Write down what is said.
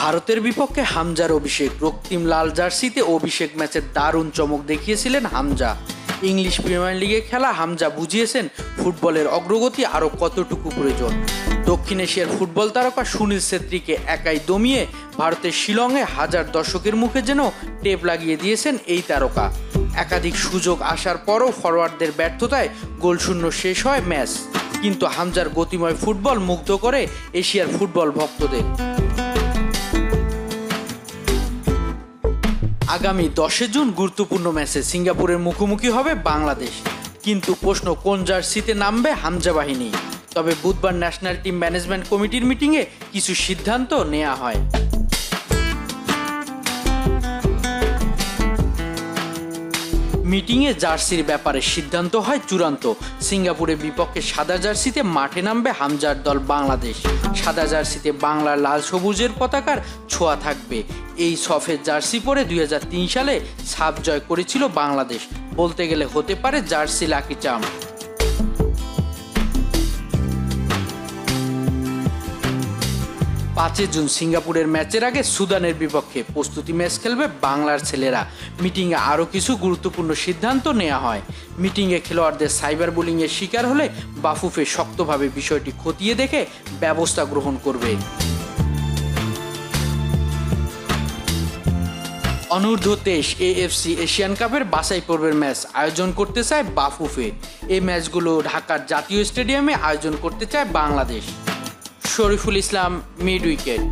ভারতের বিপক্ষে হামজার অভিষেক। রক্তিম লাল জার্সিতে অভিষেক ম্যাচের দারুণ চমক দেখিয়েছিলেন হামজা। ইংলিশ প্রিমিয়ার লিগে খেলা হামজা বুঝিয়েছেন, ফুটবলের অগ্রগতি আরও কতটুকু প্রয়োজন। দক্ষিণ এশিয়ার ফুটবল তারকা সুনীল ছেত্রীকে একাই দমিয়ে ভারতের শিলংয়ে হাজার দর্শকের মুখে যেন টেপ লাগিয়ে দিয়েছেন এই তারকা। একাধিক সুযোগ আসার পরও ফরওয়ার্ডদের ব্যর্থতায় গোলশূন্য শেষ হয় ম্যাচ। কিন্তু হামজার গতিময় ফুটবল মুগ্ধ করে এশিয়ার ফুটবল ভক্তদের। আগামী দশে জুন গুরুত্বপূর্ণ ম্যাচে সিঙ্গাপুরের মুখোমুখি হবে বাংলাদেশ। কিন্তু প্রশ্ন, কোন জার্সিতে নামবে হামজা বাহিনী? তবে বুধবার ন্যাশনাল টিম ম্যানেজমেন্ট কমিটির মিটিংয়ে কিছু সিদ্ধান্ত নেওয়া হয়। মিটিংয়ে জার্সির ব্যাপারে সিদ্ধান্ত হয় চূড়ান্ত। সিঙ্গাপুরের বিপক্ষে সাদা জার্সিতে মাঠে নামবে হামজার দল বাংলাদেশ। সাদা জার্সিতে বাংলার লাল সবুজের পতাকার ছোঁয়া থাকবে। এই সফের জার্সি পরে দু হাজার তিন সালে সাব জয় করেছিল বাংলাদেশ। বলতে গেলে হতে পারে জার্সি লাকি চাম পাঁচই জুন সিঙ্গাপুরের ম্যাচের আগে সুদানের বিপক্ষে প্রস্তুতি ম্যাচ খেলবে বাংলার ছেলেরা। মিটিংয়ে আরও কিছু গুরুত্বপূর্ণ সিদ্ধান্ত নেওয়া হয়। মিটিংয়ে খেলোয়াড়দের সাইবার বুলিংয়ের শিকার হলে বাফুফে শক্তভাবে বিষয়টি খতিয়ে দেখে ব্যবস্থা গ্রহণ করবে। অনূর্ধ্ব তেইশ এএফসি এশিয়ান কাপের বাছাই পর্বের ম্যাচ আয়োজন করতে চায় বাফুফে। এই ম্যাচগুলো ঢাকার জাতীয় স্টেডিয়ামে আয়োজন করতে চায় Bangladesh. Shariful Islam mid wicket.